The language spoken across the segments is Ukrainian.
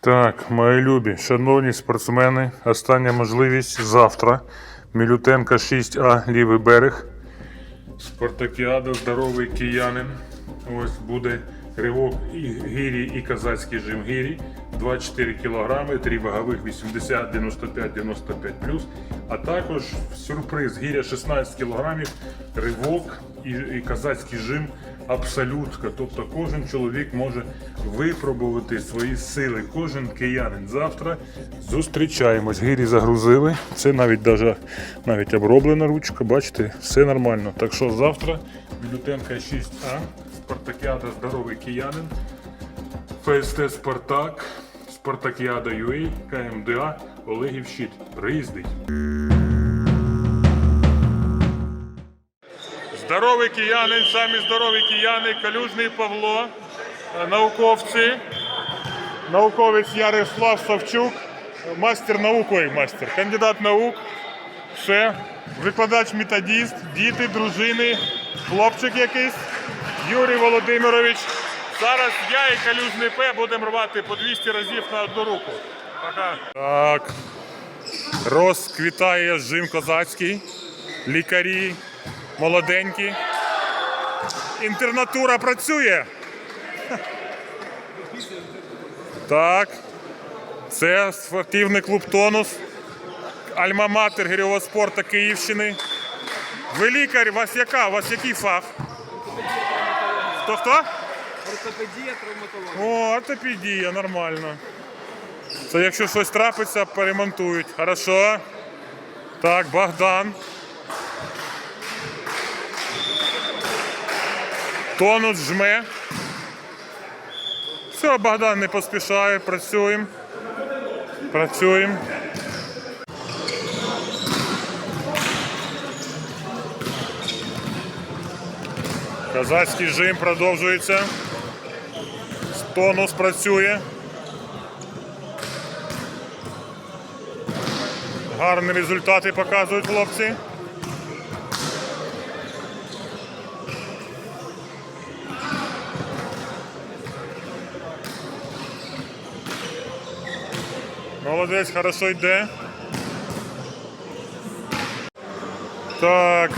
Так, мої любі, шановні спортсмени, остання можливість завтра. Мілютенка 6А, лівий берег. Спартакіада, здоровий киянин. Ось буде ривок і гірі і казацький жим гірі. 24 кг, 3 вагових 80, 95, 95 А також сюрприз гіря 16 кг, ривок і, і казацький жим абсолютка. Тобто кожен чоловік може випробувати свої сили. Кожен киянин. Завтра зустрічаємось. Гірі загрузили. Це навіть даже, навіть оброблена ручка. Бачите, все нормально. Так що завтра бюлетенка 6А, Спартакіада здоровий киянин. ФСТ Спартак, Спартакіада UA, КМДА, Олегів Щит. Приїздить. Здоровий киянин, самі здорові кияни, Калюжний Павло, е, науковці, науковець Ярослав Савчук, мастер наук, ой, мастер, кандидат наук, все, викладач методіст, діти, дружини, хлопчик якийсь, Юрій Володимирович. Зараз я і Калюжний П будемо рвати по 200 разів на одну руку. Пока. Так. Розквітає жим козацький, лікарі, молоденькі. Інтернатура працює. Так. Це спортивний клуб Тонус. Альма-матер гірьового спорту Київщини. Ви лікар, у вас яка? У вас який фах? Хто хто? Ортопедія, травматологія. О, ортопедія, нормально. Це якщо щось трапиться, поремонтують. Хорошо. Так, Богдан. Тонус жме. Все, Богдан не поспішає, працюємо. Працюємо. Казацький жим продовжується. Тонус працює. Гарні результати показують хлопці. Молодець, хорошо йде. Так.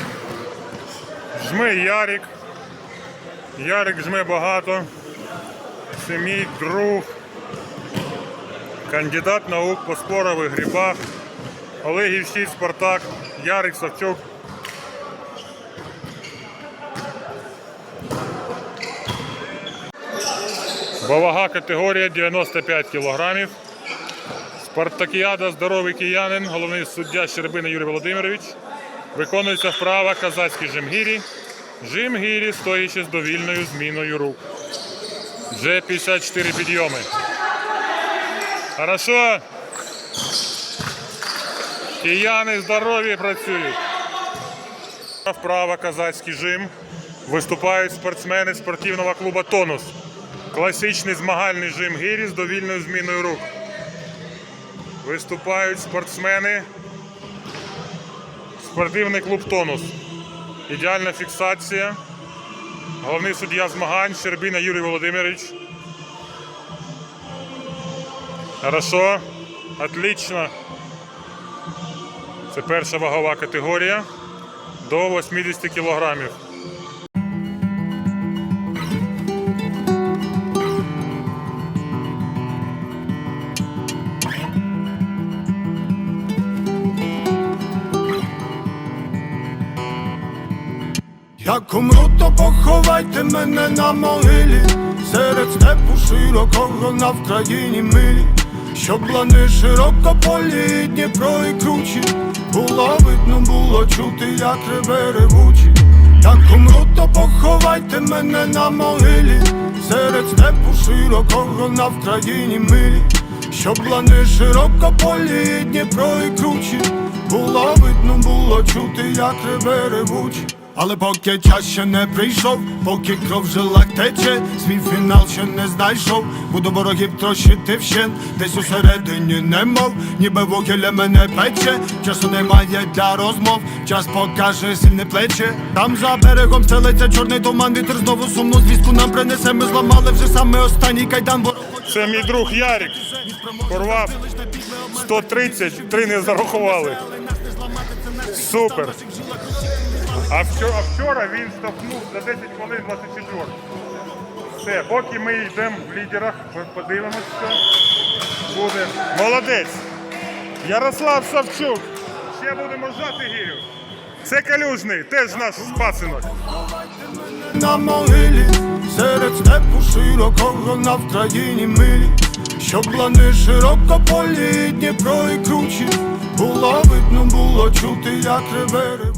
Жме Ярик. Ярик жме багато. Це мій друг, кандидат наук по спорових грибах, Олегів Щит Спартак, Ярик Савчук. Бо категорія 95 кілограмів. Спартакіада здоровий киянин, головний суддя Щербина Юрій Володимирович. Виконується вправа казацький жимгірі. Жимгірі, стоячи з довільною зміною рук. Вже 54 підйоми. Хорошо. Кияни здорові працюють. Вправа казацький жим. Виступають спортсмени спортивного клубу Тонус. Класичний змагальний жим гірі з довільною зміною рук. Виступають спортсмени. Спортивний клуб Тонус. Ідеальна фіксація. Головний суддя змагань Щербина Юрій Володимирович. Хорошо. Отлично. Це перша вагова категорія до 80 кілограмів. Як умру, то поховайте мене на могилі, серед степу широкого на Вкраїні милі, щоб лани широко полі, Дніпро і кручі, було видно, було чути, як реве ревучі. Як умру, то поховайте мене на могилі, серед степу широкого на Вкраїні милі, щоб лани широко полі, Дніпро і кручі, було видно, було чути, як реве ревучі. Але поки час ще не прийшов, поки кров в жилах тече, свій фінал ще не знайшов. Буду ворогів трощити вщен, десь усередині немов, ніби вугілля мене пече. Часу немає для розмов, час покаже сильне плече. Там за берегом стелиться чорний туман, вітер знову сумну звістку нам принесе. Ми зламали вже саме останній кайдан. Це мій друг Ярик. Порвав 130, три не зарахували. Супер. А вчора, а вчора він штовхнув за 10 хвилин 24. Все, поки ми йдемо в лідерах, подивимося, що буде. Молодець. Ярослав Савчук. Ще будемо жати гірю. Це калюжний, теж наш спасинок. на могилі, серед степу широкого на Вкраїні милі, щоб лани широко полі, Дніпро і кручі, було видно, було чути, як реве